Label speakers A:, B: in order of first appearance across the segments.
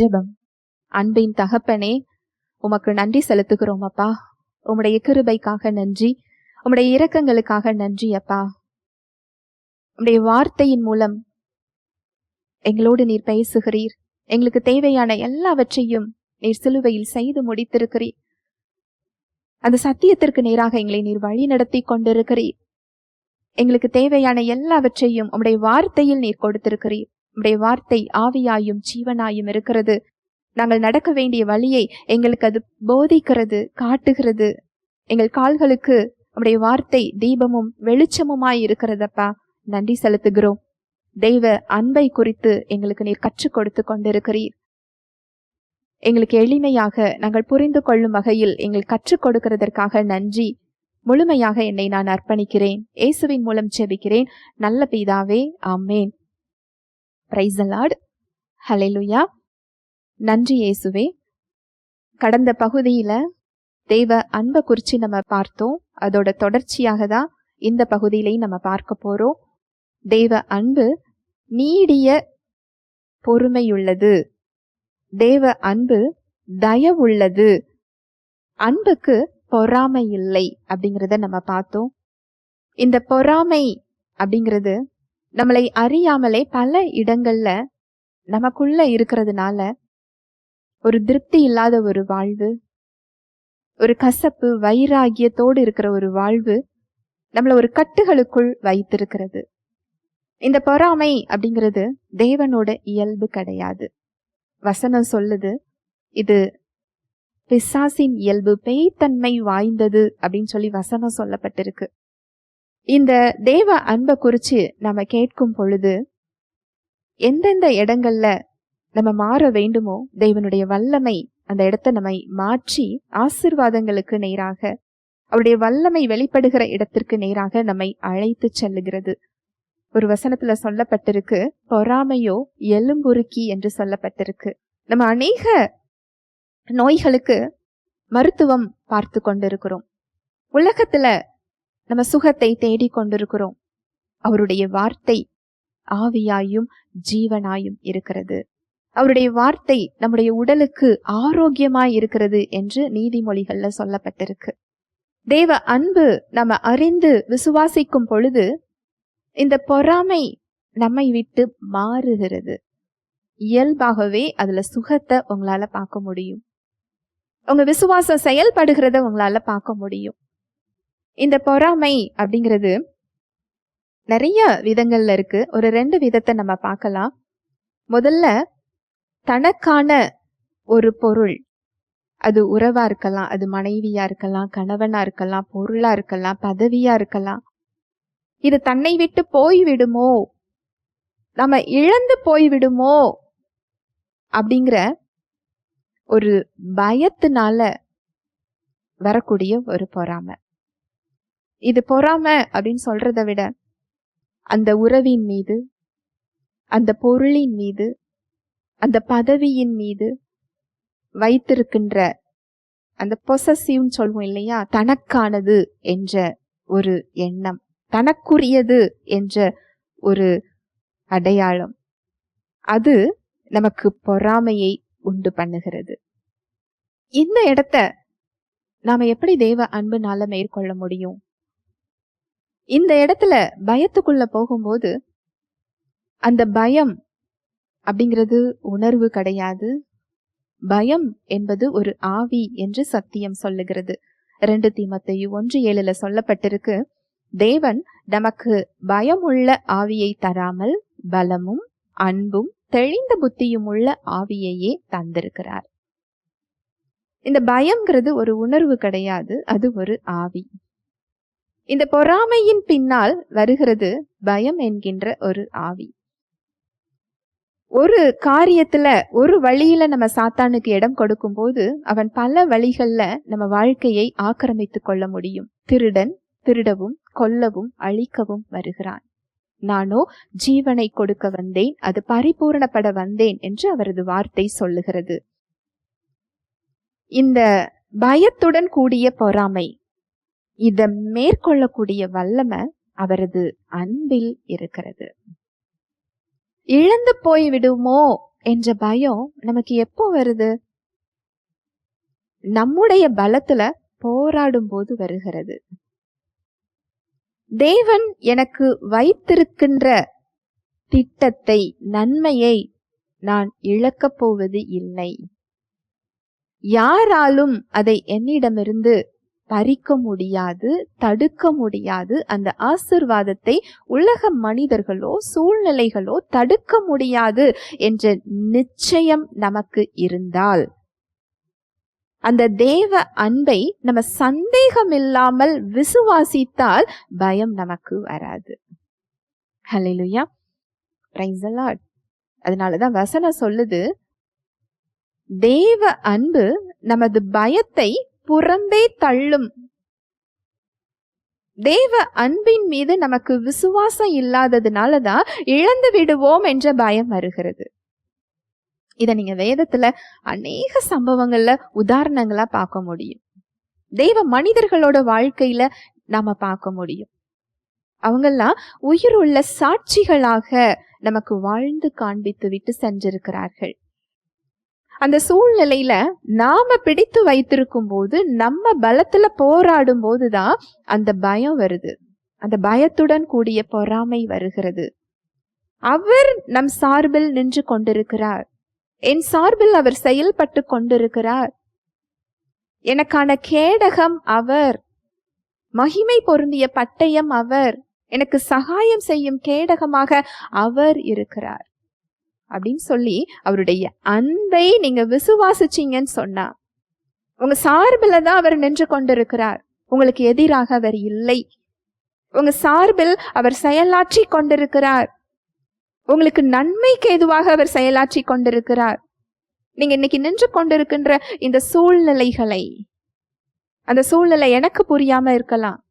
A: ஜெபம். அன்பின் தகப்பனே உமக்கு நன்றி செலுத்துகிறோம் அப்பா. உம்முடைய கிருபைக்காக நன்றி. உம்முடைய இரக்கங்களுக்காக நன்றி அப்பா. உம்முடைய வார்த்தையின் மூலம் எங்களோடு நீர் பேசுகிறீர். எங்களுக்கு தேவையான எல்லாவற்றையும் நீர் சிலுவையில் செய்து முடித்திருக்கிறீர். அந்த சத்தியத்திற்கு நேராக எங்களை நீர் வழி நடத்தி கொண்டிருக்கிறீர். எங்களுக்கு தேவையான எல்லாவற்றையும் உம்முடைய வார்த்தையில் நீர் கொடுத்திருக்கிறீர். உம்முடைய வார்த்தை ஆவியாயும் ஜீவனாயும் இருக்கிறது. நாங்கள் நடக்க வேண்டிய வழியை எங்களுக்கு அது போதிக்கிறது காட்டுகிறது. எங்கள் கால்களுக்கு உம்முடைய வார்த்தை தீபமும் வெளிச்சமுமாய் இருக்கிறதப்பா. நன்றி செலுத்துகிறோம். தெய்வ அன்பை குறித்து எங்களுக்கு நீர் கற்றுக் கொடுத்து கொண்டிருக்கிறீர். எங்களுக்கு எளிமையாக நாங்கள் புரிந்து கொள்ளும் வகையில் எங்கள் கற்றுக் கொடுக்கிறதற்காக நன்றி. முழுமையாக என்னை நான் அர்ப்பணிக்கிறேன். இயேசுவின் மூலம் செபிக்கிறேன் நல்ல பிதாவே ஆமேன். பிரைஸ் அலாட் ஹலெலுயா நன்றி இயேசுவே. கடந்த பகுதியில தெய்வ அன்பை குறித்து நம்ம பார்த்தோம். அதோட தொடர்ச்சியாக தான் இந்த பகுதியிலையும் நம்ம பார்க்க போறோம். தேவ அன்பு நீடிய பொறுமையுள்ளது. தேவ அன்பு தயவுள்ளது. அன்புக்கு பொறாமை இல்லை அப்படிங்கிறத நம்ம பார்த்தோம். இந்த பொறாமை அப்படிங்கிறது நம்மளை அறியாமலே பல இடங்கள்ல நமக்குள்ள இருக்கிறதுனால ஒரு திருப்தி இல்லாத ஒரு வாழ்வு ஒரு கசப்பு வைராகியத்தோடு இருக்கிற ஒரு வாழ்வு நம்மளை ஒரு கட்டுகளுக்குள் வைத்திருக்கிறது. இந்த பொறாமை அப்படிங்கிறது தேவனோட இயல்பு கிடையாது. வசனம் சொல்லுது இது பிசாசின் இயல்பு பேய்த்தன்மை வாய்ந்தது அப்படின்னு சொல்லி வசனம் சொல்லப்பட்டிருக்கு. இந்த தேவ அன்பை குறித்து நம்ம கேட்கும் பொழுது எந்தெந்த இடங்கள்ல நம்ம மாற வேண்டுமோ தேவனுடைய வல்லமை அந்த இடத்த நம்மை மாற்றி ஆசிர்வாதங்களுக்கு நேராக அவருடைய வல்லமை வெளிப்படுகிற இடத்திற்கு நேராக நம்மை அழைத்து செல்லுகிறது. ஒரு வசனத்துல சொல்லப்பட்டிருக்கு பொறாமையோ எலும்புருக்கி என்று சொல்லப்பட்டிருக்கு. நம்ம அநேக நோய்களுக்கு மருத்துவம் பார்த்து கொண்டிருக்கிறோம். உலகத்துல நம்ம சுகத்தை தேடிக் கொண்டிருக்கிறோம். அவருடைய வார்த்தை ஆவியாயும் ஜீவனாயும் இருக்கிறது. அவருடைய வார்த்தை நம்முடைய உடலுக்கு ஆரோக்கியமாய் இருக்கிறது என்று நீதிமொழிகள்ல சொல்லப்பட்டிருக்கு. தேவ அன்பு நம்ம அறிந்து விசுவாசிக்கும் பொழுது இந்த பொறாமை நம்மை விட்டு மாறுகிறது. இயல்பாகவே அதுல சுகத்தை உங்களால பார்க்க முடியும். உங்க விசுவாசம் செயல்படுகிறத உங்களால பார்க்க முடியும். இந்த பொறாமை அப்படிங்கிறது நிறைய விதங்கள்ல இருக்கு. ஒரு ரெண்டு விதத்தை நம்ம பார்க்கலாம். முதல்ல தனக்கான ஒரு பொருள். அது உறவா இருக்கலாம் அது மனைவியா இருக்கலாம் கணவனா இருக்கலாம் பொருளா இருக்கலாம் பதவியா இருக்கலாம். இது தன்னை விட்டு போய்விடுமோ? நம்ம இழந்து போய்விடுமோ? அப்படிங்கிற ஒரு பயத்தினால வரக்கூடிய ஒரு பொறாமை. இது பொறாமை அப்படின்னு சொல்றதை விட அந்த உறவின் மீது அந்த பொருளின் மீது அந்த பதவியின் மீது வைத்திருக்கின்ற அந்த பொசசிவ்னு சொல்லுவோம் இல்லையா? தனக்கானது என்ற ஒரு எண்ணம் தனக்குரியது என்ற ஒரு அடையாளம். அது நமக்கு பொறாமையை உண்டு பண்ணுகிறது. இந்த இடத்த நாம எப்படி தேவ அன்புனால மேற்கொள்ள முடியும்? இந்த இடத்துல பயத்துக்குள்ள போகும்போது அந்த பயம் அப்படிங்கிறது உணர்வு கிடையாது. பயம் என்பது ஒரு ஆவி என்று சத்தியம் சொல்லுகிறது. ரெண்டு தீமத்தையு ஒன்று ஏழுல சொல்லப்பட்டிருக்கு. தேவன் நமக்கு பயம் உள்ள ஆவியை தராமல் பலமும் அன்பும் தெளிந்த புத்தியும் உள்ள ஆவியையே தந்திருக்கிறார். இந்த பயம்ங்கிறது ஒரு உணர்வு கிடையாது. அது ஒரு ஆவி. இந்த பொறாமையின் பின்னால் வருகிறது பயம் என்கின்ற ஒரு ஆவி. ஒரு காரியத்துல ஒரு வழியில நம்ம சாத்தானுக்கு இடம் கொடுக்கும் போது அவன் பல வழிகள்ல நம்ம வாழ்க்கையை ஆக்கிரமித்துக் கொள்ள முடியும். திருடன் திருடவும் கொல்லவும் அழிக்கவும் வருகிறான். நானோ ஜீவனை கொடுக்க வந்தேன் அது பரிபூரணப்பட வந்தேன் என்று அவரது வார்த்தை சொல்லுகிறது. இந்த பயத்துடன் கூடிய பொறாமை இதை மேற்கொள்ளக்கூடிய வல்லமை அவரது அன்பில் இருக்கிறது. இழந்து போய் விடுமோ என்ற பயம் நமக்கு எப்போ வருது? நம்முடைய பலத்துல போராடும் போது வருகிறது. தேவன் எனக்கு வைத்திருக்கின்ற திட்டத்தை நன்மையை நான் இழக்கப் போவது இல்லை. யாராலும் அதை என்னிடமிருந்து பறிக்க முடியாது தடுக்க முடியாது. அந்த ஆசிர்வாதத்தை உலக மனிதர்களோ சூழ்நிலைகளோ தடுக்க முடியாது என்ற நிச்சயம் நமக்கு இருந்தால். அந்த தேவ அன்பை நம்ம சந்தேகம் இல்லாமல் விசுவாசித்தால் பயம் நமக்கு வராது. ஹalleluya பிரைஸ் அலாட் அதனாலதான் வசனம் சொல்லுது தேவ அன்பு நமது பயத்தை புறம்பே தள்ளும். தேவ அன்பின் மீது நமக்கு விசுவாசம் இல்லாததுனாலதான் இழந்து விடுவோம் என்ற பயம் வருகிறது. இதை நீங்க வேதத்துல அநேக சம்பவங்கள்ல உதாரணங்களா பார்க்க முடியும். தெய்வ மனிதர்களோட வாழ்க்கையில நாம பார்க்க முடியும். அவங்கெல்லாம் உயிருள்ள சாட்சிகளாக நமக்கு வாழ்ந்து காண்பித்து விட்டு சென்றிருக்கிறார்கள். அந்த சூழ்நிலையில நாம பிடித்து வைத்திருக்கும் போது நம்ம பலத்துல போராடும் போதுதான் அந்த பயம் வருது. அந்த பயத்துடன் கூடிய பொறாமை வருகிறது. அவர் நம் சார்பில் நின்று கொண்டிருக்கிறார். என் சார்பில் அவர் செயல்பட்டு கொண்டிருக்கிறார். எனக்கான கேடகம் அவர். மகிமை பொருந்திய பட்டயம் அவர். எனக்கு சகாயம் செய்யும் கேடகமாக அவர் இருக்கிறார். அப்படின்னு சொல்லி அவருடைய அன்பை நீங்க விசுவாசிச்சீங்கன்னு சொன்னா உங்க சார்பில் தான் அவர் நின்று கொண்டிருக்கிறார். உங்களுக்கு எதிராக அவர் இல்லை. உங்க சார்பில் அவர் செயலாற்றி கொண்டிருக்கிறார். உங்களுக்கு நன்மைக்கு எதுவாக அவர் செயலாற்றி கொண்டிருக்கிறார். நீங்க இன்னைக்கு நின்று கொண்டிருக்கின்ற இந்த சூழ்நிலைகளை அந்த சூழ்நிலை எனக்கு புரியாம இருக்கலாம்.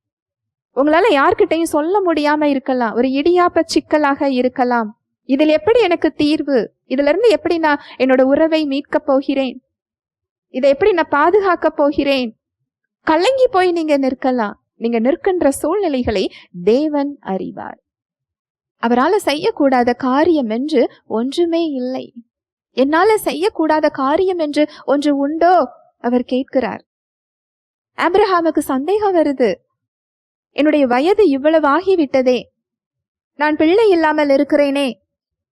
A: உங்களால யார்கிட்டையும் சொல்ல முடியாம இருக்கலாம். ஒரு இடியாப்ப சிக்கலாக இருக்கலாம். இதில் எப்படி எனக்கு தீர்வு? இதுல இருந்து எப்படி நான் என்னோட உறவை மீட்கப் போகிறேன்? இதை எப்படி நான் பாதுகாக்க போகிறேன்? கலங்கி போய் நீங்க நிற்கலாம். நீங்க நிற்கின்ற சூழ்நிலைகளை தேவன் அறிவார். அவரால் செய்யக்கூடாத காரியம் என்று ஒன்றுமே இல்லை. என்னால செய்யக்கூடாத காரியம் என்று ஒன்று உண்டோ? அவர் கேட்கிறார். ஆப்ரஹாமுக்கு சந்தேகம் வருது. என்னுடைய வயது இவ்வளவு ஆகிவிட்டதே. நான் பிள்ளை இல்லாமல் இருக்கிறேனே.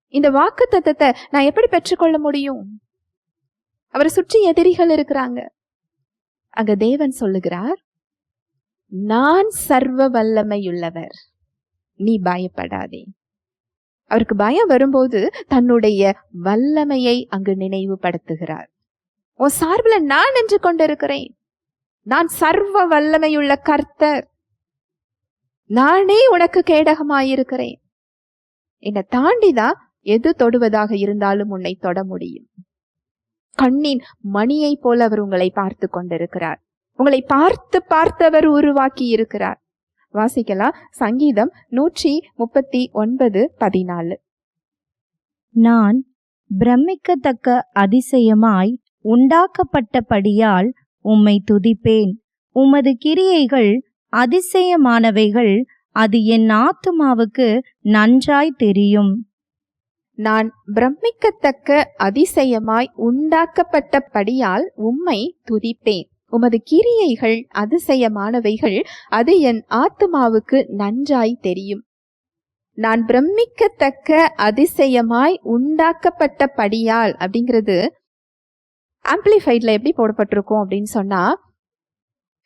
A: இந்த வாக்கு தத்தத்தை நான் எப்படி பெற்றுக்கொள்ள முடியும்? அவரை சுற்றி எதிரிகள் இருக்கிறாங்க. அங்க தேவன் சொல்லுகிறார் நான் சர்வ வல்லமையுள்ளவர். நீ பயப்படாதே. அவருக்கு பயம் வரும்போது தன்னுடைய வல்லமையை அங்கு நினைவுபடுத்துகிறார். உன் சார்பில் நான் நின்று கொண்டிருக்கிறேன். நான் சர்வ வல்லமையுள்ள கர்த்தர். நானே உனக்கு கேடகமாயிருக்கிறேன். என்னை தாண்டிதான் எது தொடுவதாக இருந்தாலும் உன்னை தொட முடியும். கண்ணின் மணியை போல அவர் உங்களை பார்த்து கொண்டிருக்கிறார். உங்களை பார்த்து பார்த்தவர் உருவாக்கி இருக்கிறார். வாசிக்கலாம். சங்கீதம் நூற்றி முப்பத்தி ஒன்பது பதினாலு.
B: நான் பிரமிக்கத்தக்க அதிசயமாய் உண்டாக்கப்பட்டபடியால் உம்மை துதிப்பேன். உமது கிரியைகள் அதிசயமானவைகள். அது என் ஆத்துமாவுக்கு நன்றாய் தெரியும்.
A: நான் பிரமிக்கத்தக்க அதிசயமாய் உண்டாக்கப்பட்டபடியால் உம்மை துதிப்பேன் உமது கிரியைகள் அதிசயமானவைகள் அது என் ஆத்துமாவுக்கு நன்றாய் தெரியும். நான் பிரமிக்கத்தக்க அதிசயமாய் உண்டாக்கப்பட்டபடியால் அப்படிங்கிறது ஆம்பிளிஃபைட்ல எப்படி போடப்பட்டிருக்கும் அப்படின்னு சொன்னா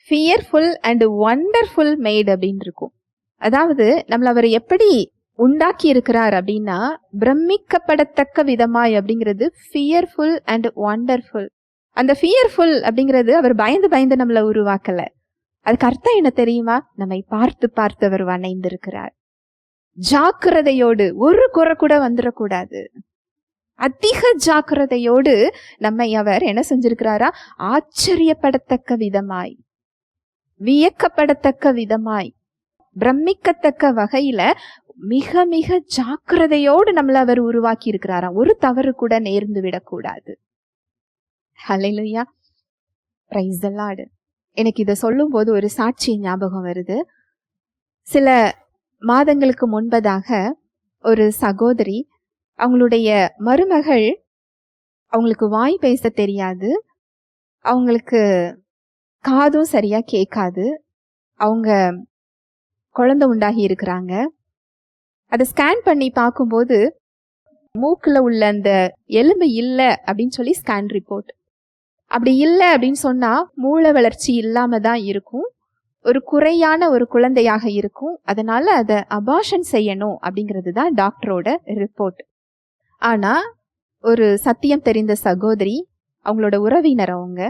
A: ஃபியர்ஃபுல் அண்ட் ஒண்டர்ஃபுல் மேட் அப்படின்னு இருக்கும். அதாவது நம்மளை அவர் எப்படி உண்டாக்கி இருக்கிறார் அப்படின்னா பிரமிக்கப்படத்தக்க விதமாய் அப்படிங்கிறது ஃபியர்ஃபுல் அண்ட் ஒண்டர்ஃபுல் அந்த ஃபியர்ஃபுல் அப்படிங்கிறது அவர் பயந்து பயந்து நம்மளை உருவாக்கல. அதுக்கு அர்த்தம் என்ன தெரியுமா? நம்மை பார்த்து பார்த்து அவர் வணைந்திருக்கிறார். ஜாக்கிரதையோடு ஒரு குறை கூட வந்துடக்கூடாது. அதிக ஜாக்கிரதையோடு நம்மை அவர் என்ன செஞ்சிருக்கிறாரா? ஆச்சரியப்படத்தக்க விதமாய் வியக்கப்படத்தக்க விதமாய் பிரமிக்கத்தக்க வகையில மிக மிக ஜாக்கிரதையோடு நம்மளை அவர் உருவாக்கி இருக்கிறாராம் ஒரு தவறு கூட நேர்ந்து விடக்கூடாது. ஹalleluya பிரைஸ் the எனக்கு இதை சொல்லும்போது ஒரு சாட்சி ஞாபகம் வருது. சில மாதங்களுக்கு முன்பதாக ஒரு சகோதரி அவங்களுடைய மருமகள் அவங்களுக்கு வாய் பேச தெரியாது. அவங்களுக்கு காதும் சரியா கேட்காது. அவங்க குழந்தை உண்டாகி இருக்கிறாங்க. அதை ஸ்கேன் பண்ணி பார்க்கும்போது மூக்கில் உள்ள அந்த எலும்பு இல்லை அப்படின்னு சொல்லி ஸ்கேன் ரிப்போர்ட் அப்படி இல்லை அப்படின்னு சொன்னால் மூளை வளர்ச்சி இல்லாமல் தான் இருக்கும். ஒரு குறையான ஒரு குழந்தையாக இருக்கும். அதனால் அதை அபாஷன் செய்யணும் அப்படிங்கிறது தான் டாக்டரோட ரிப்போர்ட் ஆனால் ஒரு சத்தியம் தெரிந்த சகோதரி அவங்களோட உறவினர் அவங்க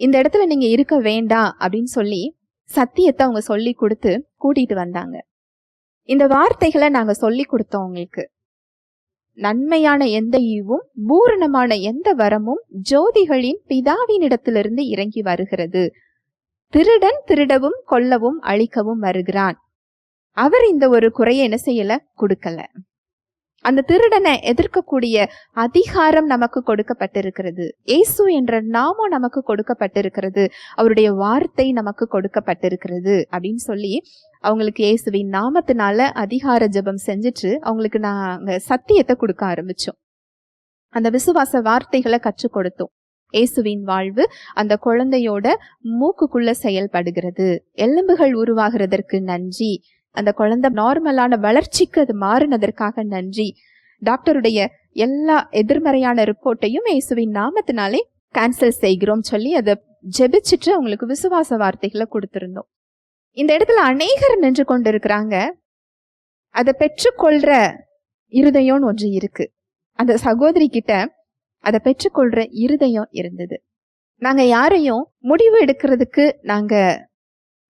A: இந்த இடத்துல நீங்கள் இருக்க வேண்டாம் அப்படின்னு சொல்லி சத்தியத்தை அவங்க சொல்லி கொடுத்து கூட்டிகிட்டு வந்தாங்க. இந்த வார்த்தைகளை நாங்க சொல்லி கொடுத்தோம் உங்களுக்கு. நன்மையான எந்த ஈவும் பூரணமான எந்த வரமும் ஜோதிகளின் பிதாவினிடத்திலிருந்து இறங்கி வருகிறது. திருடன் திருடவும் கொல்லவும் அழிக்கவும் வருகிறான். அவர் இந்த ஒரு குறைய என்ன செய்யல? கொடுக்கல. அந்த திருடனை எதிர்க்கக்கூடிய அதிகாரம் நமக்கு கொடுக்கப்பட்டிருக்கிறது. இயேசு என்ற நாமம் நமக்கு கொடுக்கப்பட்டிருக்கிறது. அவருடைய வார்த்தை நமக்கு கொடுக்கப்பட்டிருக்கிறது அப்படின்னு சொல்லி அவங்களுக்கு இயேசுவின் நாமத்தினால அதிகார ஜெபம் செஞ்சுட்டு அவங்களுக்கு நாங்கள் சத்தியத்தை கொடுக்க ஆரம்பிச்சோம். அந்த விசுவாச வார்த்தைகளை கற்றுக் கொடுத்தோம். இயேசுவின் வாழ்வு அந்த குழந்தையோட மூக்குக்குள்ள செயல்படுகிறது. எலும்புகள் உருவாகிறதற்கு நன்றி. அந்த குழந்தை நார்மலான வளர்ச்சிக்கு அது மாறினதற்காக நன்றி. டாக்டருடைய எல்லா எதிர்மறையான ரிப்போர்ட்டையும் இயேசுவின் நாமத்தினாலே கேன்சல் செய்கிறோம் சொல்லி அதை ஜெபிச்சுட்டு அவங்களுக்கு விசுவாச வார்த்தைகளை கொடுத்திருந்தோம். இந்த இடத்துல அநேகர் நின்று கொண்டிருக்கிறாங்க. அதை பெற்றுக்கொள்ற இருதயம்னு ஒன்று இருக்கு. அந்த சகோதரி கிட்ட அதை பெற்றுக்கொள்ற இருதயம் இருந்தது. நாங்க யாரையும் முடிவு எடுக்கிறதுக்கு நாங்க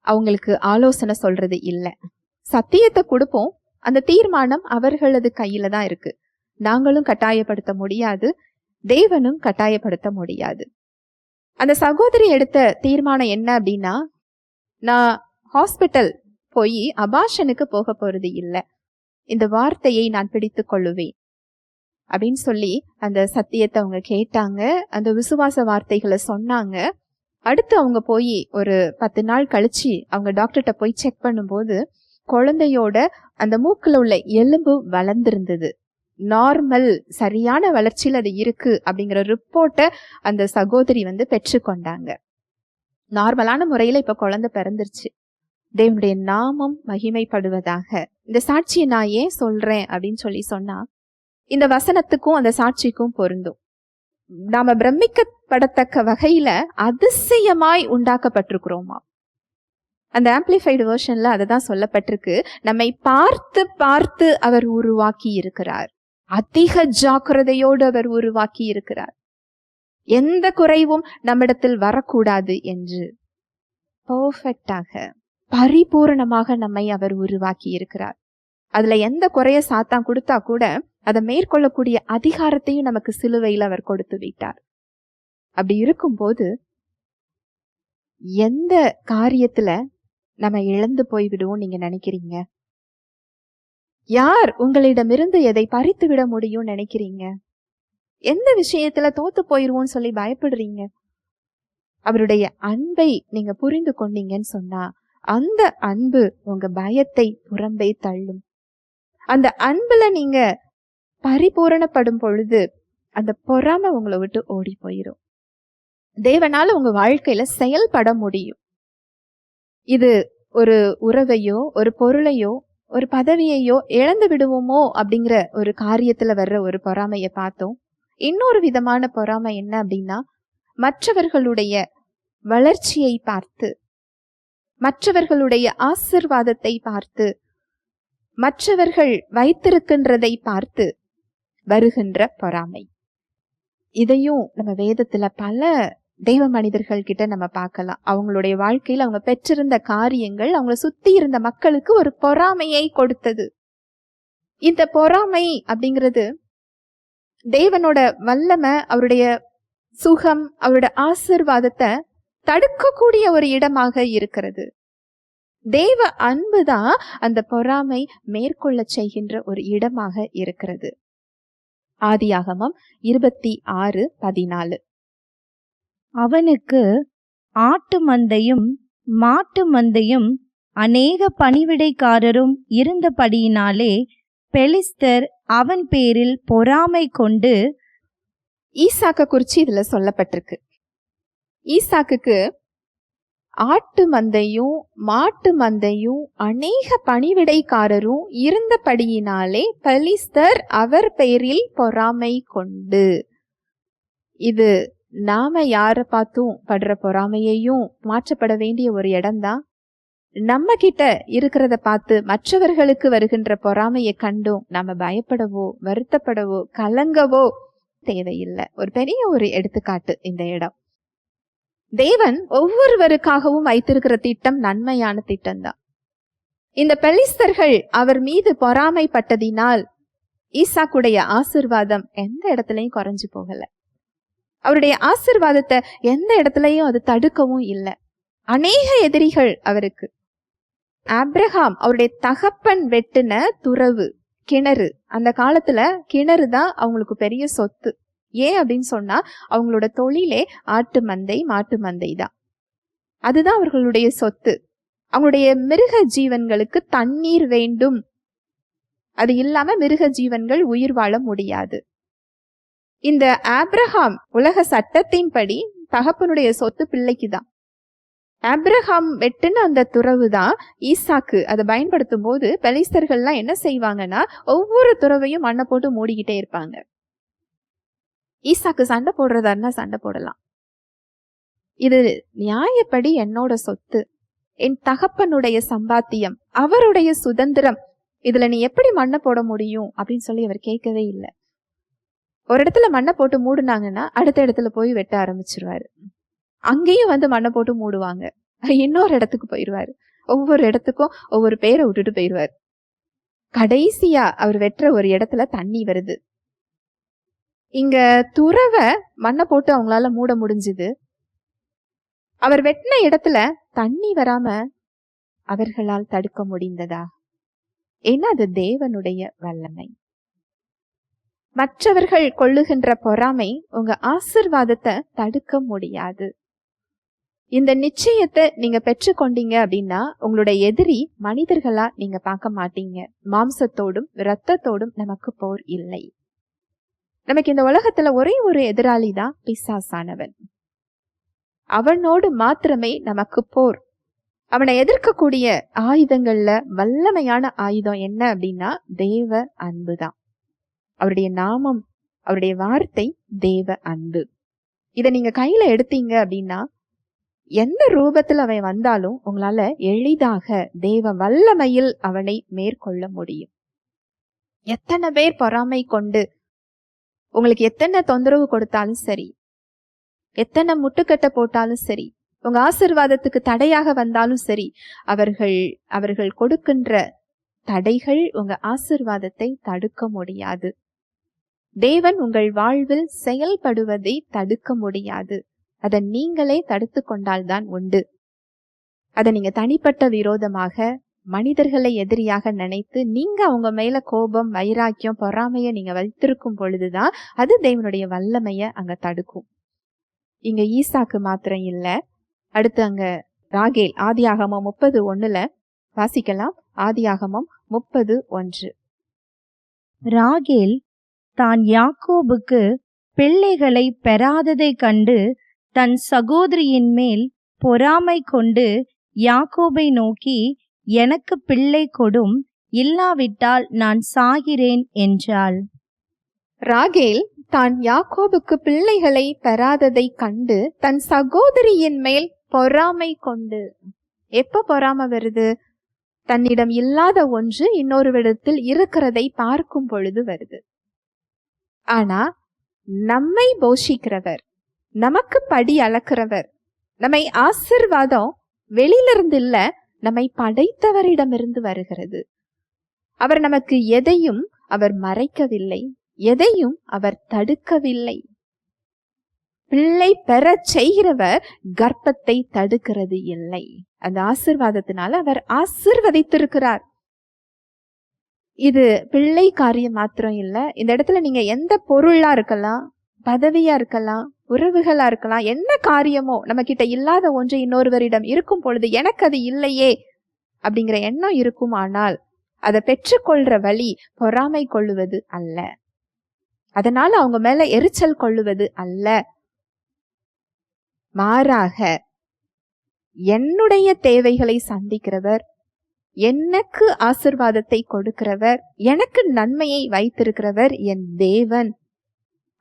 A: அவங்களுக்கு ஆலோசனை சொல்றது இல்லை. சத்தியத்தை கொடுப்போம். அந்த தீர்மானம் அவர்களது கையில தான் இருக்கு. நாங்களும் கட்டாயப்படுத்த முடியாது. தேவனும் கட்டாயப்படுத்த முடியாது. அந்த சகோதரி எடுத்த தீர்மானம் என்ன அப்படின்னா நான் ஹாஸ்பிட்டல் போய் அபாஷனுக்கு போக போறது இல்லை. இந்த வார்த்தையை நான் பிடித்து கொள்ளுவேன். அப்படின்னு சொல்லி அந்த சத்தியத்தை அவங்க கேட்டாங்க. அந்த விசுவாச வார்த்தைகளை சொன்னாங்க. அடுத்து அவங்க போய் ஒரு பத்து நாள் கழிச்சு அவங்க டாக்டர்கிட்ட போய் செக் பண்ணும்போது குழந்தையோட அந்த மூக்கில் உள்ள எலும்பு வளர்ந்துருந்தது. நார்மல் சரியான வளர்ச்சியில் அது இருக்கு அப்படிங்கிற ரிப்போர்ட்டை அந்த சகோதரி வந்து பெற்றுக்கொண்டாங்க. நார்மலான முறையில் இப்போ குழந்தை பிறந்துருச்சு. தேவனுடைய நாமம் மகிமைப்படுவதாக. இந்த சாட்சியை நான் ஏன் சொல்றேன் அப்படின்னு சொல்லி சொன்னா இந்த வசனத்துக்கும் அந்த சாட்சிக்கும் பொருந்தும். நாம பிரமிக்கப்படத்தக்க வகையில அதிசயமாய் உண்டாக்கப்பட்டிருக்கிறோமா? அந்த ஆம்பிளிஃபைடு வேர்ஷன்ல அதை தான் சொல்லப்பட்டிருக்கு. நம்மை பார்த்து பார்த்து அவர் உருவாக்கி இருக்கிறார். அதிக ஜாக்கிரதையோடு அவர் உருவாக்கி இருக்கிறார். எந்த குறைவும் நம்மிடத்தில் வரக்கூடாது என்று. பர்ஃபெக்டாக பரிபூரணமாக நம்மை அவர் உருவாக்கி இருக்கிறார் அதுல எந்த குறைய சாத்தான் கொடுத்தா கூட அதை மேற்கொள்ளக்கூடிய அதிகாரத்தையும் நமக்கு சிலுவையில் அவர் கொடுத்து விட்டார். அப்படி இருக்கும்போது எந்த காரியத்துல நம்ம இழந்து போய்விடுவோம் நீங்க நினைக்கிறீங்க? யார் உங்களிடமிருந்து எதை பறித்து விட முடியும் நினைக்கிறீங்க? எந்த விஷயத்துல தோத்து போயிருவோம்னு சொல்லி பயப்படுறீங்க? அவருடைய அன்பை நீங்க புரிந்து கொண்டீங்கன்னு சொன்னா அந்த அன்பு உங்க பயத்தை புறம்பே தள்ளும். அந்த அன்புல நீங்க பரிபூரணப்படும் பொழுது அந்த பொறாம உங்களை விட்டு ஓடி போயிடும் தேவனால உங்க வாழ்க்கையில செயல்பட முடியும். இது ஒரு உறவையோ ஒரு பொருளையோ ஒரு பதவியையோ இழந்து விடுவோமோ அப்படிங்கிற ஒரு காரியத்துல வர்ற ஒரு பொறாமைய பார்த்தோம். இன்னொரு விதமான பொறாமை என்ன அப்படின்னா மற்றவர்களுடைய வளர்ச்சியை பார்த்து மற்றவர்களுடைய ஆசிர்வாதத்தை பார்த்து மற்றவர்கள் வைத்திருக்கின்றதை பார்த்து வருகின்ற பொறாமை. இதையும் நம்ம வேதத்துல பல தெய்வ மனிதர்கள் கிட்ட நம்ம பார்க்கலாம். அவங்களுடைய வாழ்க்கையில் அவங்க பெற்றிருந்த காரியங்கள் அவங்கள சுத்தி இருந்த மக்களுக்கு ஒரு பொறாமையை கொடுத்தது. இந்த பொறாமை அப்படிங்கிறது தேவனோட வல்லமை அவருடைய சுகம் அவரோட ஆசிர்வாதத்தை தடுக்கக்கூடிய ஒரு இடமாக இருக்கிறது. தேவ அன்புதான் அந்த பொறாமை மேற்கொள்ள செய்கின்ற ஒரு இடமாக இருக்கிறது. ஆதியாகமம் இருபத்தி ஆறு பதினாலு.
B: அவனுக்கு ஆட்டு மந்தையும் மாட்டு மந்தையும் அநேக பணிவிடைக்காரரும் இருந்தபடியினாலே பெலிஸ்தர் அவன் பேரில் பொறாமை கொண்டு
A: ஈசாக்க குறிச்சு இதுல சொல்லப்பட்டிருக்கு. ஈசாக்குக்கு ஆட்டு மந்தையும் மாட்டு மந்தையும் அநேக பணிவிடைக்காரரும் இருந்தபடியினாலே பலிஸ்தர் அவர் பெயரில் பொறாமை கொண்டு. இது நாம யாரை பார்த்தும் படுற பொறாமையையும் மாற்றப்பட வேண்டிய ஒரு இடம்தான். நம்ம கிட்ட இருக்கிறத பார்த்து மற்றவர்களுக்கு வருகின்ற பொறாமையை கண்டும் நாம பயப்படவோ வருத்தப்படவோ கலங்கவோ தேவையில்லை. ஒரு பெரிய ஒரு எடுத்துக்காட்டு இந்த இடம். தேவன் ஒவ்வொருவருக்காகவும் வைத்திருக்கிற திட்டம் நன்மையான திட்டம்தான். இந்த பெலிஸ்தர்கள் அவர் மீது பொறாமைப்பட்டதினால் ஈசாக்குடைய ஆசிர்வாதம் எந்த இடத்துலையும் குறைஞ்சு போகல. அவருடைய ஆசிர்வாதத்தை எந்த இடத்துலையும் அது தடுக்கவும் இல்லை. அநேக எதிரிகள் அவருக்கு. ஆப்ரஹாம் அவருடைய தகப்பன் வெட்டின துறவு கிணறு அந்த காலத்துல கிணறு தான் அவங்களுக்கு பெரிய சொத்து. ஏன் அப்படின்னு சொன்னா அவங்களோட தொழிலே ஆட்டு மந்தை மாட்டு மந்தை தான். அதுதான் அவர்களுடைய சொத்து. அவங்களுடைய மிருக ஜீவன்களுக்கு தண்ணீர் வேண்டும். அது இல்லாம மிருக ஜீவன்கள் உயிர் வாழ முடியாது. இந்த ஆப்ரஹாம் உலக சட்டத்தின்படி தகப்பனுடைய சொத்து பிள்ளைக்கு தான். ஆப்ரஹாம் வெட்டுன அந்த துறவு தான் ஈசாக்கு. அதை பயன்படுத்தும் போது பெலிஸ்தர்கள்லாம் என்ன செய்வாங்கன்னா ஒவ்வொரு துறவையும் மண்ணை போட்டு மூடிக்கிட்டே இருப்பாங்க. ஈசாக்கு சண்டை போடுறதா இருந்தா சண்டை போடலாம். இது நியாயப்படி என்னோட சொத்து. என் தகப்பனுடைய சம்பாத்தியம் அவருடைய சுதந்திரம். இதுல நீ எப்படி மண்ணை போட முடியும்? அப்படின்னு சொல்லி அவர் கேட்கவே இல்லை. ஒரு இடத்துல மண்ணை போட்டு மூடுனாங்கன்னா அடுத்த இடத்துல போய் வெட்ட ஆரம்பிச்சிருவாரு. அங்கேயும் வந்து மண்ணை போட்டு மூடுவாங்க. இன்னொரு இடத்துக்கு போயிடுவாரு. ஒவ்வொரு இடத்துக்கும் ஒவ்வொரு பேரை விட்டுட்டு போயிடுவார். கடைசியா அவர் வெட்டுற ஒரு இடத்துல தண்ணி வருது. இங்க துறவை மண்ணை போட்டு அவங்களால மூட முடிஞ்சுது. அவர் வெட்டின இடத்துல தண்ணி வராம அவர்களால் தடுக்க முடிந்ததா? ஏன்னா அது தேவனுடைய வல்லமை. மற்றவர்கள் கொள்ளுகின்ற பொறாமை உங்க ஆசிர்வாதத்தை தடுக்க முடியாது. இந்த நிச்சயத்தை நீங்க பெற்றுக்கொண்டீங்க அப்படின்னா உங்களுடைய எதிரி மனிதர்களா நீங்க பார்க்க மாட்டீங்க. மாம்சத்தோடும் இரத்தத்தோடும் நமக்கு போர் இல்லை. நமக்கு இந்த உலகத்துல ஒரே ஒரு எதிராளி தான் பிசாசானவன். அவனோடு மாத்திரமே நமக்கு போர். அவனை எதிர்க்கக்கூடிய ஆயுதங்கள்ல வல்லமையான ஆயுதம் என்ன அப்படின்னா தேவ அன்புதான் அவருடைய நாமம் அவருடைய வார்த்தை தேவ அன்பு. இதை நீங்க கையில எடுத்தீங்க அப்படின்னா எந்த ரூபத்தில் அவன் வந்தாலும் உங்களால எளிதாக தேவ வல்லமையில் அவனை மேற்கொள்ள முடியும். எத்தனை பேர் பொறாமை கொண்டு உங்களுக்கு எத்தனை தொந்தரவு கொடுத்தாலும் சரி எத்தனை முட்டுக்கட்டை போட்டாலும் சரி உங்க ஆசிர்வாதத்துக்கு தடையாக வந்தாலும் சரி அவர்கள் அவர்கள் கொடுக்கின்ற தடைகள் உங்க ஆசிர்வாதத்தை தடுக்க முடியாது. தேவன் உங்கள் வாழ்வில் செயல்படுவதை தடுக்க முடியாது. அதை நீங்களே தடுத்து கொண்டால்தான் உண்டு. அதை நீங்க தனிப்பட்ட விரோதமாக மனிதர்களை எதிரியாக நினைத்து நீங்க அவங்க மேல கோபம் வைராக்கியம் பொறாமைய நீங்க வைத்திருக்கும் பொழுதுதான் அது தேவனுடைய வல்லமைய அங்க தடுக்கும். இங்க ஈசாக்கு மாத்திரம் இல்ல. அடுத்து அங்க ராகேல் ஆதியாகமம் முப்பது ஒண்ணுல வாசிக்கலாம். ஆதியாகமம் முப்பது ஒன்று.
B: ராகேல் தான் யாக்கோபுக்கு பிள்ளைகளை பெறாததைக் கண்டு தன் சகோதரியின் மேல் பொறாமை கொண்டு யாக்கோபை நோக்கி எனக்கு பிள்ளை கொடும் இல்லாவிட்டால் நான் சாகிறேன் என்றாள்.
A: ராகேல் தான் யாக்கோபுக்கு பிள்ளைகளை பெறாததை கண்டு தன் சகோதரியின் மேல் பொறாமை கொண்டு. எப்ப பொறாம வருது? தன்னிடம் இல்லாத ஒன்று இன்னொரு விடத்தில் இருக்கிறதை பார்க்கும் பொழுது வருது. ஆனா நம்மை போஷிக்கிறவர் நமக்கு படி அளக்கிறவர் நம்மை ஆசிர்வாதம் வெளியிலிருந்து இல்லை நம்மை படைத்தவரிடமிருந்து வருகிறது. அவர் நமக்கு எதையும் அவர் மறைக்கவில்லை. எதையும் அவர் தடுக்கவில்லை. பிள்ளை பெறச் செய்கிறவர் கர்ப்பத்தை தடுக்கிறது இல்லை. அந்த ஆசிர்வாதத்தினால அவர் ஆசிர்வதித்திருக்கிறார். இது பிள்ளை காரியம் மாத்திரம் இல்லை. இந்த இடத்துல நீங்க எந்த பொருளா இருக்கலாம் பதவியா இருக்கலாம் உறவுகளாக இருக்கலாம். என்ன காரியமோ நம்மக்கிட்ட இல்லாத ஒன்று இன்னொருவரிடம் இருக்கும் பொழுது எனக்கு அது இல்லையே அப்படிங்கிற எண்ணம் இருக்குமானால் அதை பெற்றுக்கொள்ற வழி பொறாமை கொள்ளுவது அல்ல. அதனால அவங்க மேல எரிச்சல் கொள்ளுவது அல்ல. மாறாக என்னுடைய தேவைகளை சந்திக்கிறவர் எனக்கு ஆசிர்வாதத்தை கொடுக்கிறவர் எனக்கு நன்மையை வைத்திருக்கிறவர் என் தேவன்.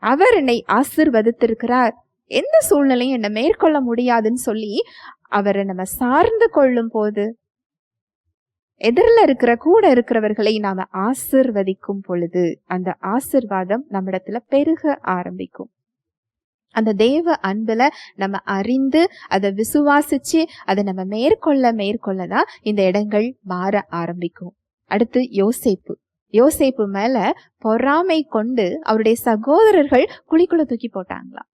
A: அவர் என்னை ஆசிர்வதித்திருக்கிறார். எந்த சூழ்நிலையும் என்னை மேற்கொள்ள முடியாதுன்னு சொல்லி அவரை நம்ம சார்ந்து கொள்ளும் போது எதிரில் இருக்கிற கூட இருக்கிறவர்களை நாம் ஆசிர்வதிக்கும் பொழுது அந்த ஆசிர்வாதம் நம்மிடத்துல பெருக ஆரம்பிக்கும். அந்த தேவ அன்புல நம்ம அறிந்து அதை விசுவாசிச்சு அதை நம்ம மேற்கொள்ள மேற்கொள்ளதான் இந்த இடங்கள் மாற ஆரம்பிக்கும். அடுத்து யோசிப்பு. யோசேப்பு மேல பொறாமை கொண்டு அவருடைய சகோதரர்கள் குழிக்குள்ள தூக்கி போட்டாங்களாம்.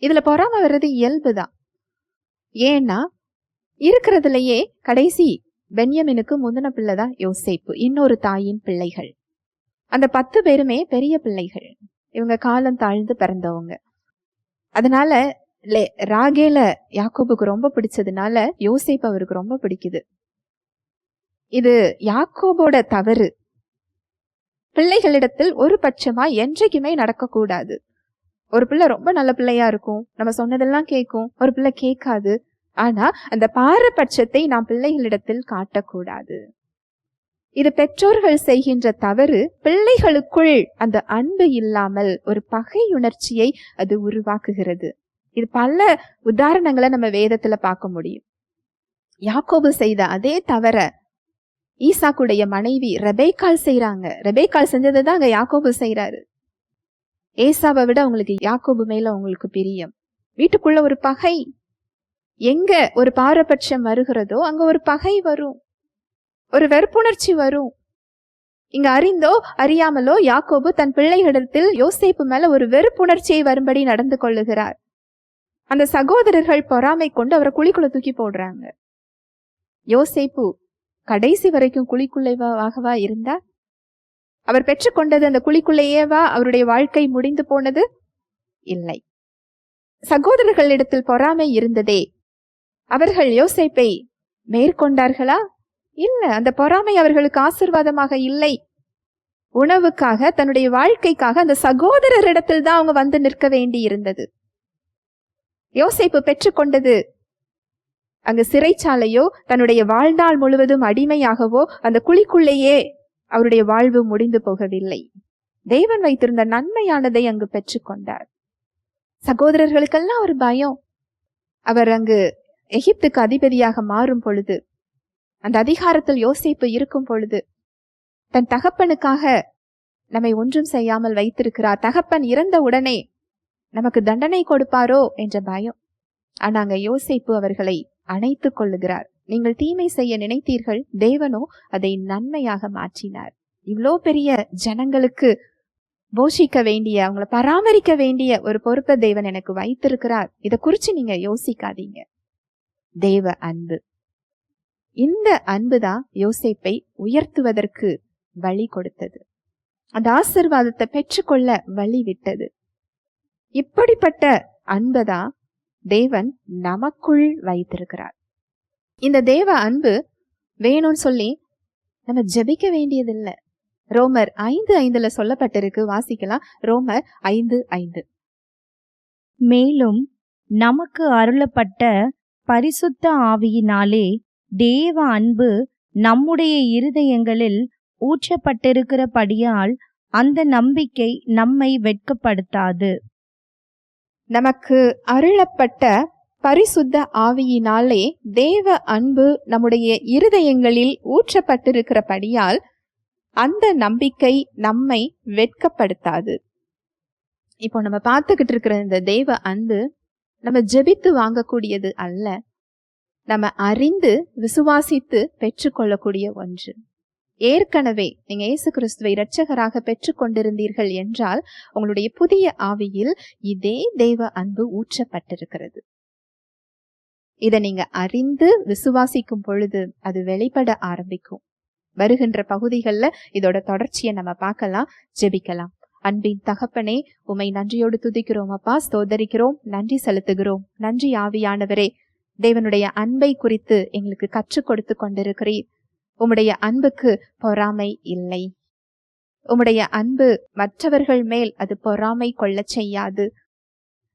A: இதுல பொறாமை வர்றது இயல்புதான் ஏன்னா இருக்கிறதுலயே கடைசி பென்யமினுக்கு முந்தின பிள்ளைதான் யோசேப்பு இன்னொரு தாயின் பிள்ளைகள். அந்த பத்து பேருமே பெரிய பிள்ளைகள். இவங்க காலம் தாழ்ந்து பிறந்தவங்க. அதனால லே- ராகேல யாக்கோபுக்கு ரொம்ப பிடிச்சதுனால யோசேப்பு அவருக்கு ரொம்ப பிடிக்குது. இது யாக்கோபோட தவறு. பிள்ளைகளிடத்தில் ஒரு பட்சமா என்றைக்குமே நடக்கக்கூடாது. ஒரு பிள்ளை ரொம்ப நல்ல பிள்ளையா இருக்கும். நம்ம சொன்னதெல்லாம் கேட்கும் ஒரு பிள்ளை கேட்காது. ஆனா அந்த பாரபட்சத்தை நாம் பிள்ளைகளிடத்தில் காட்டக்கூடாது. இது பெற்றோர்கள் செய்கின்ற தவறு பிள்ளைகளுக்குள் அந்த அன்பு இல்லாமல் ஒரு பகையுணர்ச்சியை அது உருவாக்குகிறது. இது பல உதாரணங்களை நம்ம வேதத்துல பார்க்க முடியும். யாக்கோபு செய்த அதே தவற ஈசாக்குடைய மனைவி ரெபேக்கால் செய்கிறாங்க ரெபேக்கால் செஞ்சதை தான் அங்க யாக்கோபு செய்கிறாரு ஏசாவை விட உங்களுக்கு யாக்கோபு மேல உங்களுக்கு பிரியம். வீட்டுக்குள்ள ஒரு பகை. எங்க ஒரு பாரபட்சம் வருகிறதோ அங்க ஒரு பகை வரும். ஒரு வெறுப்புணர்ச்சி வரும். இங்க அறிந்தோ அறியாமலோ யாக்கோபு தன் பிள்ளைகளிடத்தில் யோசிப்பு மேல ஒரு வெறுப்புணர்ச்சியை வரும்படி நடந்து கொள்ளுகிறார். அந்த சகோதரர்கள் பொறாமை கொண்டு அவரை குழிக்குள்ள தூக்கி போடுறாங்க. யோசிப்பு கடைசி வரைக்கும் குழிக்குள்ளேவாகவா இருந்தார். அவர் பெற்றுக்கொண்டது அந்த குழிக்குள்ளேயேவா அவருடைய வாழ்க்கை முடிந்து போனது இல்லை. சகோதரர்களிடத்தில் பொறாமை இருந்ததே. அவர்கள் யோசிப்பை மேற்கொண்டார்களா? இல்ல அந்த பொறாமை அவர்களுக்கு ஆசிர்வாதமாக இல்லை. உணவுக்காக தன்னுடைய வாழ்க்கைக்காக அந்த சகோதரரிடத்தில் தான் அவங்க வந்து நிற்க வேண்டி இருந்தது யோசிப்பு பெற்றுக்கொண்டது அங்கு சிறைச்சாலையோ தன்னுடைய வாழ்நாள் முழுவதும் அடிமையாகவோ அந்த குழிக்குள்ளேயே அவருடைய வாழ்வு முடிந்து போகவில்லை. தேவன் வைத்திருந்த நன்மையானதை அங்கு பெற்றுக்கொண்டார் சகோதரர்களுக்கெல்லாம் ஒரு பயம். அவர் அங்கு எகிப்துக்கு அதிபதியாக மாறும் பொழுது அந்த அதிகாரத்தில் யோசிப்பு இருக்கும் பொழுது தன் தகப்பனுக்காக நம்மை ஒன்றும் செய்யாமல் வைத்திருக்கிறார். தகப்பன் இறந்த உடனே நமக்கு தண்டனை கொடுப்பாரோ என்ற பயம். ஆனா அங்க யோசிப்பு அவர்களை அணைத்துக் கொள்ளுகிறார். நீங்கள் தீமை செய்ய நினைத்தீர்கள் தேவனோ அதை நன்மையாக மாற்றினார். இவ்வளோ பெரிய ஜனங்களுக்கு போஷிக்க வேண்டிய அவங்கள பராமரிக்க வேண்டிய ஒரு பொறுப்பை தேவன் எனக்கு வைத்திருக்கிறார். இதை குறித்து நீங்க யோசிக்காதீங்க. தேவ அன்பு. இந்த அன்புதான் யோசிப்பை உயர்த்துவதற்கு வழி கொடுத்தது. அந்த ஆசிர்வாதத்தை பெற்றுக்கொள்ள வழி விட்டது. இப்படிப்பட்ட அன்புதான் தேவன் நமக்குள் வைத்திருக்கிறார். இந்த தேவ அன்பு வேணும்னு சொல்லி நம்ம ஜெபிக்க வேண்டியதில்லை. ரோமர் ஐந்து ஐந்துல சொல்லப்பட்டிருக்கு வாசிக்கலாம். ரோமர் ஐந்து ஐந்து.
B: மேலும் நமக்கு அருளப்பட்ட பரிசுத்த ஆவியினாலே தேவ அன்பு நம்முடைய இருதயங்களில் ஊற்றப்பட்டிருக்கிறபடியால் அந்த நம்பிக்கை நம்மை வெட்கப்படுத்தாது.
A: நமக்கு அருளப்பட்ட பரிசுத்த ஆவியினாலே தேவ அன்பு நம்முடைய இருதயங்களில் ஊற்றப்பட்டிருக்கிறபடியால் அந்த நம்பிக்கை நம்மை வெட்கப்படுத்தாது. இப்போ நம்ம பார்த்துக்கிட்டு இருக்கிற இந்த தேவ அன்பு நம்ம ஜெபித்து வாங்கக்கூடியது அல்ல நம்ம அறிந்து விசுவாசித்து பெற்றுக்கொள்ளக்கூடிய ஒன்று. ஏற்கனவே நீங்க இயேசு கிறிஸ்துவை இரட்சகராக பெற்றுக்கொண்டிருந்தீர்கள் என்றால் உங்களுடைய புதிய ஆவியில் இதே தெய்வ அன்பு ஊற்றப்பட்டிருக்கிறது. இதை நீங்க அறிந்து விசுவாசிக்கும் பொழுது அது வெளிப்பட ஆரம்பிக்கும். வருகின்ற பகுதிகளில் இதோட தொடர்ச்சியை நம்ம பார்க்கலாம் ஜெபிக்கலாம். அன்பின் தகப்பனே உமை நன்றியோடு துதிக்கிறோம் அப்பா ஸ்தோதரிக்கிறோம் நன்றி செலுத்துகிறோம். நன்றி ஆவியானவரே தேவனுடைய அன்பை குறித்து எங்களுக்கு கற்றுக் கொடுத்து கொண்டிருக்கிறீர். உம்முடைய அன்புக்கு பொறாமை இல்லை. உம்முடைய அன்பு மற்றவர்கள் மேல் அது பொறாமை கொள்ளச் செய்யாது.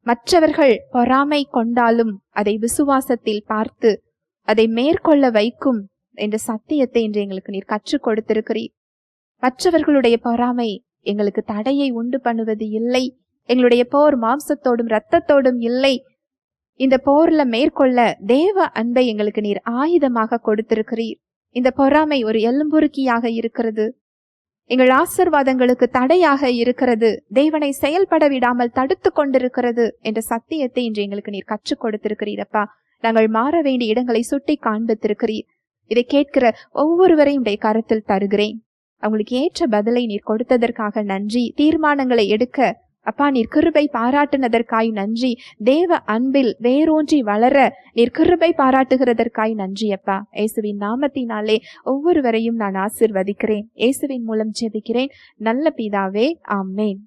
A: மற்றவர்கள் பொறாமை கொண்டாலும் அதை விசுவாசத்தில் பார்த்து அதை மேற்கொள்ள வைக்கும் என்ற சத்தியத்தை இன்று எங்களுக்கு நீர் கற்றுக் கொடுத்திருக்கிறீர். மற்றவர்களுடைய பொறாமை எங்களுக்கு தடையை உண்டு பண்ணுவது இல்லை. எங்களுடைய போர் மாம்சத்தோடும் இரத்தத்தோடும் இல்லை. இந்த போர்ல மேற்கொள்ள தேவ அன்பை எங்களுக்கு நீர் ஆயுதமாக கொடுத்திருக்கிறீர். இந்த பொறாமை ஒரு எலும்புருக்கியாக இருக்கிறது. எங்கள் ஆசிர்வாதங்களுக்கு தடையாக இருக்கிறது. தேவனை செயல்பட விடாமல் தடுத்து கொண்டிருக்கிறது என்ற சத்தியத்தை இன்று எங்களுக்கு நீர் கற்றுக் கொடுத்திருக்கிறீரப்பா. நாங்கள் மாற வேண்டிய இடங்களை சுட்டி காண்பித்திருக்கிறீர். இதை கேட்கிற ஒவ்வொருவரையும் உடைய கருத்தில் தருகிறேன். அவங்களுக்கு ஏற்ற பதிலை நீர் கொடுத்ததற்காக நன்றி. தீர்மானங்களை எடுக்க அப்பா நீர் கிருபை பாராட்டினதற்காய் நன்றி. தேவ அன்பில் வேரூன்றி வளர நீர் கிருபை பாராட்டுகிறதற்காய் நன்றி அப்பா. இயேசுவின் நாமத்தினாலே ஒவ்வொருவரையும் நான் ஆசிர்வதிக்கிறேன். இயேசுவின் மூலம் ஜெபிக்கிறேன். நல்ல பிதாவே ஆமேன்.